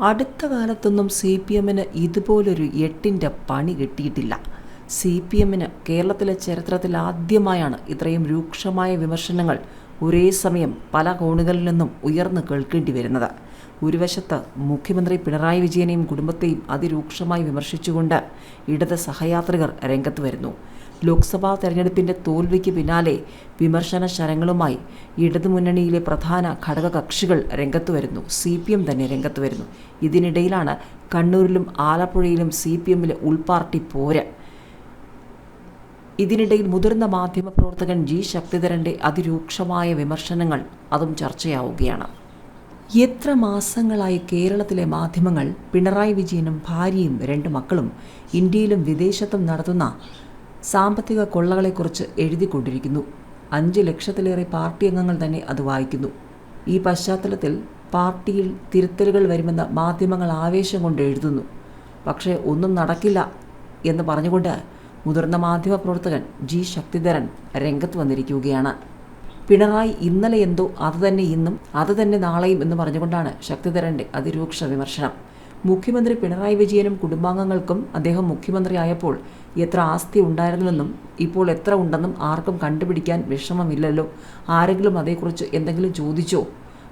അടുത്ത കാലത്തൊന്നും C P എമ്മിന് ഇതുപോലൊരു എട്ടിന്റെ പണി കിട്ടിയിട്ടില്ല. സി പി എമ്മിന് കേരളത്തിലെ ചരിത്രത്തിൽ ആദ്യമായാണ് ഇത്രയും രൂക്ഷമായ വിമർശനങ്ങൾ ഒരേ സമയം പല കോണുകളിൽ നിന്നും ഉയർന്നു കേൾക്കേണ്ടി വരുന്നത്. ഒരു വശത്ത് മുഖ്യമന്ത്രി പിണറായി വിജയനെയും കുടുംബത്തെയും അതിരൂക്ഷമായി വിമർശിച്ചുകൊണ്ട് ഇടത് സഹയാത്രികർ രംഗത്ത് വരുന്നു. ലോക്സഭാ തെരഞ്ഞെടുപ്പിന്റെ തോൽവിക്ക് പിന്നാലെ വിമർശന ശരങ്ങളുമായി ഇടതുമുന്നണിയിലെ പ്രധാന ഘടകകക്ഷികൾ രംഗത്തു വരുന്നു സി പി എം തന്നെ രംഗത്തു വരുന്നു ഇതിനിടയിലാണ് കണ്ണൂരിലും ആലപ്പുഴയിലും സി പി എമ്മിലെ ഉൾപാർട്ടി പോര്. ഇതിനിടയിൽ മുതിർന്ന മാധ്യമപ്രവർത്തകൻ ജി. ശക്തിധരന്റെ അതിരൂക്ഷമായ വിമർശനങ്ങൾ അതും ചർച്ചയാവുകയാണ്. എത്ര മാസങ്ങളായി കേരളത്തിലെ മാധ്യമങ്ങൾ പിണറായി വിജയനും ഭാര്യയും രണ്ട് മക്കളും ഇന്ത്യയിലും വിദേശത്തും നടത്തുന്ന സാമ്പത്തിക കൊള്ളകളെക്കുറിച്ച് എഴുതിക്കൊണ്ടിരിക്കുന്നു. അഞ്ച് ലക്ഷത്തിലേറെ പാർട്ടി അംഗങ്ങൾ തന്നെ അത് വായിക്കുന്നു. ഈ പശ്ചാത്തലത്തിൽ പാർട്ടിയിൽ തിരുത്തലുകൾ വരുമെന്ന് മാധ്യമങ്ങൾ ആവേശം കൊണ്ട് എഴുതുന്നു. പക്ഷേ ഒന്നും നടക്കില്ല എന്ന് പറഞ്ഞുകൊണ്ട് മുതിർന്ന മാധ്യമപ്രവർത്തകൻ ജി. ശക്തിധരൻ രംഗത്ത് വന്നിരിക്കുകയാണ്. പിണറായി ഇന്നലെ എന്തോ അത് തന്നെ ഇന്നും അത് തന്നെ നാളെയും എന്ന് പറഞ്ഞുകൊണ്ടാണ് ശക്തിധരന്റെ അതിരൂക്ഷ വിമർശനം. മുഖ്യമന്ത്രി പിണറായി വിജയനും കുടുംബാംഗങ്ങൾക്കും അദ്ദേഹം മുഖ്യമന്ത്രിയായപ്പോൾ എത്ര ആസ്തി ഉണ്ടായിരുന്നുവെന്നും ഇപ്പോൾ എത്ര ഉണ്ടെന്നും ആർക്കും കണ്ടുപിടിക്കാൻ വിഷമമില്ലല്ലോ. ആരെങ്കിലും അതേക്കുറിച്ച് എന്തെങ്കിലും ചോദിച്ചോ?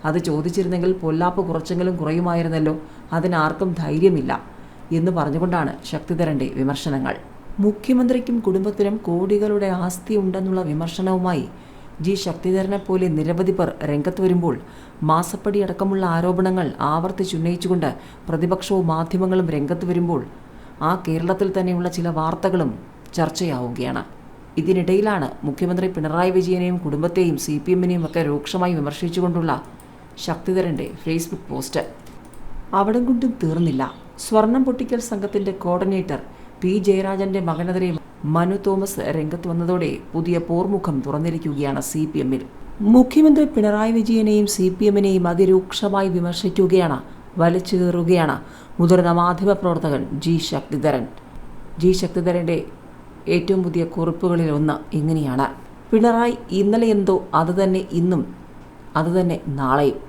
അത് ചോദിച്ചിരുന്നെങ്കിൽ പൊല്ലാപ്പ് കുറച്ചെങ്കിലും കുറയുമായിരുന്നല്ലോ. അതിനാർക്കും ധൈര്യമില്ല എന്ന് പറഞ്ഞുകൊണ്ടാണ് ശക്തിധരന്റെ വിമർശനങ്ങൾ. മുഖ്യമന്ത്രിക്കും കുടുംബത്തിനും കോടികളുടെ ആസ്തി ഉണ്ടെന്നുള്ള വിമർശനവുമായി ജി ശക്തിധരനെ പോലെ നിരവധി പേർ രംഗത്ത് വരുമ്പോൾ മാസപ്പടി അടക്കമുള്ള ആരോപണങ്ങൾ ആവർത്തിച്ചുന്നയിച്ചുകൊണ്ട് പ്രതിപക്ഷവും മാധ്യമങ്ങളും രംഗത്ത് വരുമ്പോൾ ആ കേരളത്തിൽ തന്നെയുള്ള ചില വാർത്തകളും ചർച്ചയാവുകയാണ്. ഇതിനിടയിലാണ് മുഖ്യമന്ത്രി പിണറായി വിജയനെയും കുടുംബത്തെയും സി പി എമ്മിനെയും ഒക്കെ രൂക്ഷമായി വിമർശിച്ചുകൊണ്ടുള്ള ശക്തിധരന്റെ ഫേസ്ബുക്ക് പോസ്റ്റ്. അവിടം കൊണ്ടും തീർന്നില്ല. സ്വർണം പൊട്ടിക്കൽ സംഘത്തിന്റെ കോർഡിനേറ്റർ പി. ജയരാജന്റെ മകനെതിരെ മനു തോമസ് രംഗത്ത് വന്നതോടെ പുതിയ പോർമുഖം തുറന്നിരിക്കുകയാണ് സി പി എമ്മിൽ. മുഖ്യമന്ത്രി പിണറായി വിജയനെയും സി പി എമ്മിനെയും അതിരൂക്ഷമായി വിമർശിക്കുകയാണ് വലിച്ചു കയറുകയാണ് മുതിർന്ന മാധ്യമപ്രവർത്തകൻ ജി. ശക്തിധരൻ. ജി. ശക്തിധരന്റെ ഏറ്റവും പുതിയ കുറിപ്പുകളിൽ ഒന്ന് ഇങ്ങനെയാണ്. പിണറായി ഇന്നലെ എന്തോ അത് തന്നെ ഇന്നും അതുതന്നെ നാളെയും.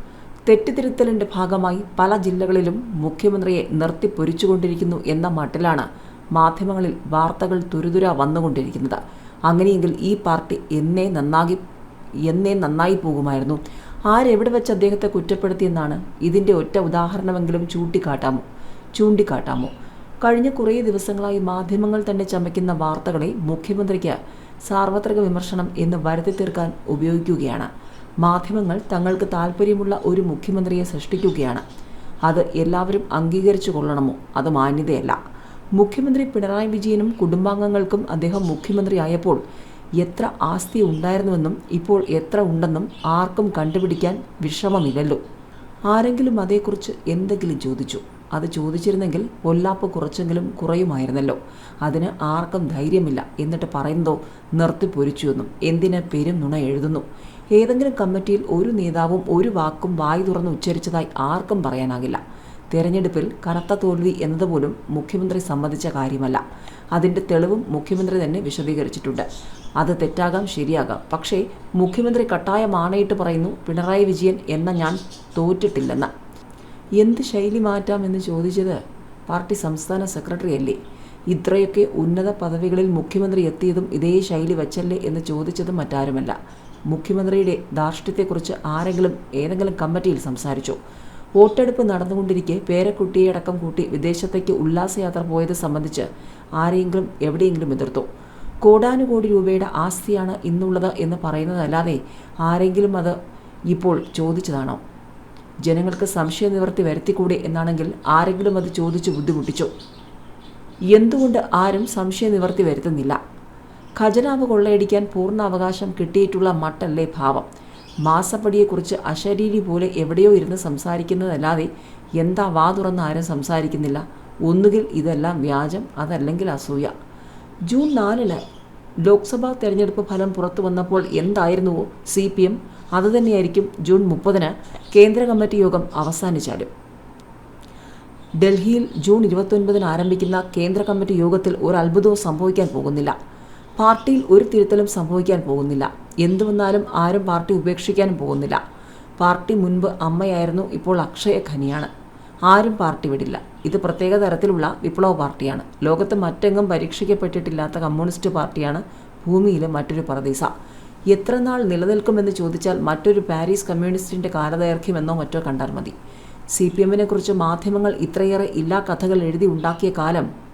തെറ്റിതിരുത്തലിന്റെ ഭാഗമായി പല ജില്ലകളിലും മുഖ്യമന്ത്രിയെ നിർത്തിപ്പൊരിച്ചുകൊണ്ടിരിക്കുന്നു എന്ന മട്ടിലാണ് മാധ്യമങ്ങളിൽ വാർത്തകൾ തുരുതുര വന്നുകൊണ്ടിരിക്കുന്നത്. അങ്ങനെയെങ്കിൽ ഈ പാർട്ടി എന്നേ നന്നാകി എന്നേ നന്നായി പോകുമായിരുന്നു. ആരെവിടെ വെച്ച് അദ്ദേഹത്തെ കുറ്റപ്പെടുത്തിയെന്നാണ് ഇതിന്റെ ഒറ്റ ഉദാഹരണമെങ്കിലും ചൂണ്ടിക്കാട്ടാമോ? ചൂണ്ടിക്കാട്ടാമോ? കഴിഞ്ഞ കുറേ ദിവസങ്ങളായി മാധ്യമങ്ങൾ തന്നെ ചമയ്ക്കുന്ന വാർത്തകളെ മുഖ്യമന്ത്രിക്ക് സാർവത്രിക വിമർശനം എന്ന് വരുത്തി തീർക്കാൻ ഉപയോഗിക്കുകയാണ്. മാധ്യമങ്ങൾ തങ്ങൾക്ക് താല്പര്യമുള്ള ഒരു മുഖ്യമന്ത്രിയെ സൃഷ്ടിക്കുകയാണ്. അത് എല്ലാവരും അംഗീകരിച്ചു കൊള്ളണമോ? അത് മാന്യതയല്ല. മുഖ്യമന്ത്രി പിണറായി വിജയനും കുടുംബാംഗങ്ങൾക്കും അദ്ദേഹം മുഖ്യമന്ത്രിയായപ്പോൾ എത്ര ആസ്തി ഉണ്ടായിരുന്നുവെന്നും ഇപ്പോൾ എത്ര ഉണ്ടെന്നും ആർക്കും കണ്ടുപിടിക്കാൻ വിഷമമില്ലല്ലോ ആരെങ്കിലും അതേക്കുറിച്ച് എന്തെങ്കിലും ചോദിച്ചു. അത് ചോദിച്ചിരുന്നെങ്കിൽ പൊല്ലാപ്പ് കുറച്ചെങ്കിലും കുറയുമായിരുന്നല്ലോ. അതിന് ആർക്കും ധൈര്യമില്ല എന്നിട്ട് പറയുന്നതോ നിർത്തി പൊരിച്ചുവെന്നും എന്തിന് പെരും നുണ എഴുതുന്നു. ഏതെങ്കിലും കമ്മിറ്റിയിൽ ഒരു നേതാവും ഒരു വാക്കും വായി തുറന്ന് ഉച്ചരിച്ചതായി ആർക്കും പറയാനാകില്ല. തെരഞ്ഞെടുപ്പിൽ കനത്ത തോൽവി എന്നതുപോലും മുഖ്യമന്ത്രി സമ്മതിച്ച കാര്യമല്ല. അതിന്റെ തെളിവും മുഖ്യമന്ത്രി തന്നെ വിശദീകരിച്ചിട്ടുണ്ട്. അത് തെറ്റാകാം ശരിയാകാം. പക്ഷേ മുഖ്യമന്ത്രി കട്ടായം ആണയിട്ട് പറയുന്നു പിണറായി വിജയൻ എന്ന ഞാൻ തോറ്റിട്ടില്ലെന്ന്. എന്ത് ശൈലി മാറ്റാം എന്ന് ചോദിച്ചത് പാർട്ടി സംസ്ഥാന സെക്രട്ടറി അല്ലേ? ഇത്രയൊക്കെ ഉന്നത പദവികളിൽ മുഖ്യമന്ത്രി എത്തിയതും ഇതേ ശൈലി വച്ചല്ലേ എന്ന് ചോദിച്ചതും മറ്റാരുമല്ല. മുഖ്യമന്ത്രിയുടെ ധാർഷ്ട്യത്തെക്കുറിച്ച് ആരെങ്കിലും ഏതെങ്കിലും കമ്മിറ്റിയിൽ സംസാരിച്ചോ? വോട്ടെടുപ്പ് നടന്നുകൊണ്ടിരിക്കെ പേരക്കുട്ടിയെ അടക്കം കൂട്ടി വിദേശത്തേക്ക് ഉല്ലാസയാത്ര പോയത് സംബന്ധിച്ച് ആരെങ്കിലും എവിടെയെങ്കിലും എതിർത്തു. കോടാനുകോടി രൂപയുടെ ആസ്തിയാണ് ഇന്നുള്ളത് എന്ന് പറയുന്നതല്ലാതെ ആരെങ്കിലും അത് ഇപ്പോൾ ചോദിച്ചതാണോ? ജനങ്ങൾക്ക് സംശയ നിവർത്തി വരുത്തിക്കൂടെ എന്നാണെങ്കിൽ ആരെങ്കിലും അത് ചോദിച്ച് ബുദ്ധിമുട്ടിച്ചു? എന്തുകൊണ്ട് ആരും സംശയ നിവർത്തി വരുത്തുന്നില്ല? ഖജനാവ് കൊള്ളയടിക്കാൻ പൂർണ അവകാശം കിട്ടിയിട്ടുള്ള മട്ടല്ലേ ഭാവം? മാസപ്പടിയെക്കുറിച്ച് അശരീരി പോലെ എവിടെയോ ഇരുന്ന് സംസാരിക്കുന്നതല്ലാതെ എന്താ വാ തുറന്ന് ആരും സംസാരിക്കുന്നില്ല. ഒന്നുകിൽ ഇതെല്ലാം വ്യാജം അതല്ലെങ്കിൽ അസൂയ. ജൂൺ നാലിന് ലോക്സഭാ തെരഞ്ഞെടുപ്പ് ഫലം പുറത്തു വന്നപ്പോൾ എന്തായിരുന്നുവോ സി പി എം? അതുതന്നെയായിരിക്കും ജൂൺ മുപ്പതിന് കേന്ദ്ര കമ്മിറ്റി യോഗം അവസാനിച്ചാലും. ഡൽഹിയിൽ ജൂൺ ഇരുപത്തൊൻപതിന് ആരംഭിക്കുന്ന കേന്ദ്ര കമ്മിറ്റി യോഗത്തിൽ ഒരു അത്ഭുതവും സംഭവിക്കാൻ പോകുന്നില്ല. പാർട്ടിയിൽ ഒരു തിരുത്തലും സംഭവിക്കാൻ പോകുന്നില്ല. എന്തുവന്നാലും ആരും പാർട്ടി ഉപേക്ഷിക്കാനും പോകുന്നില്ല. പാർട്ടി മുൻപ് അമ്മയായിരുന്നു ഇപ്പോൾ അക്ഷയ ഖനിയാണ്. ആരും പാർട്ടി വിടില്ല. ഇത് പ്രത്യേക തരത്തിലുള്ള വിപ്ലവ പാർട്ടിയാണ്. ലോകത്ത് മറ്റെങ്ങും പരീക്ഷിക്കപ്പെട്ടിട്ടില്ലാത്ത കമ്മ്യൂണിസ്റ്റ് പാർട്ടിയാണ് ഭൂമിയിലെ മറ്റൊരു പറദീസ എത്രനാൾ നിലനിൽക്കുമെന്ന് ചോദിച്ചാൽ മറ്റൊരു പാരീസ് കമ്മ്യൂണിസ്റ്റിന്റെ കാലദൈർഘ്യമെന്നോ മറ്റോ കണ്ടാൽ മതി. സി പി എമ്മിനെ കുറിച്ച് മാധ്യമങ്ങൾ ഇത്രയേറെ ഇല്ലാ കഥകൾ എഴുതി ഉണ്ടാക്കിയ കാലം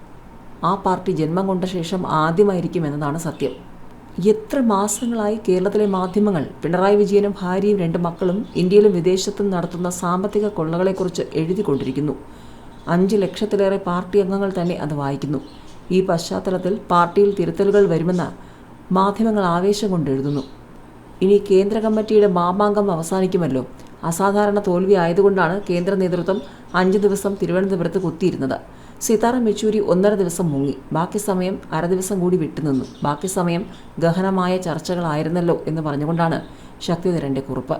ആ പാർട്ടി ജന്മം കൊണ്ട ശേഷം ആദ്യമായിരിക്കും എന്നതാണ് സത്യം. എത്ര മാസങ്ങളായി കേരളത്തിലെ മാധ്യമങ്ങൾ പിണറായി വിജയനും ഭാര്യയും രണ്ട് മക്കളും ഇന്ത്യയിലും വിദേശത്തും നടത്തുന്ന സാമ്പത്തിക കൊള്ളകളെക്കുറിച്ച് എഴുതിക്കൊണ്ടിരിക്കുന്നു. അഞ്ച് ലക്ഷത്തിലേറെ പാർട്ടി അംഗങ്ങൾ തന്നെ അത് വായിക്കുന്നു. ഈ പശ്ചാത്തലത്തിൽ പാർട്ടിയിൽ തിരുത്തലുകൾ വരുമെന്ന് മാധ്യമങ്ങൾ ആവേശം കൊണ്ട് എഴുതുന്നു. ഇനി കേന്ദ്ര കമ്മിറ്റിയുടെ മാമാങ്കം അവസാനിക്കുമല്ലോ. അസാധാരണ തോൽവി ആയതുകൊണ്ടാണ് കേന്ദ്ര നേതൃത്വം അഞ്ച് ദിവസം തിരുവനന്തപുരത്ത് കുത്തിയിരുന്നത്. സീതാറാം യെച്ചൂരി ഒന്നര ദിവസം മുങ്ങി. ബാക്കി സമയം അര ദിവസം കൂടി വിട്ടുനിന്നു. ബാക്കി സമയം ഗഹനമായ ചർച്ചകളായിരുന്നല്ലോ എന്ന് പറഞ്ഞുകൊണ്ടാണ് ശക്തിധരന്റെ കുറിപ്പ്.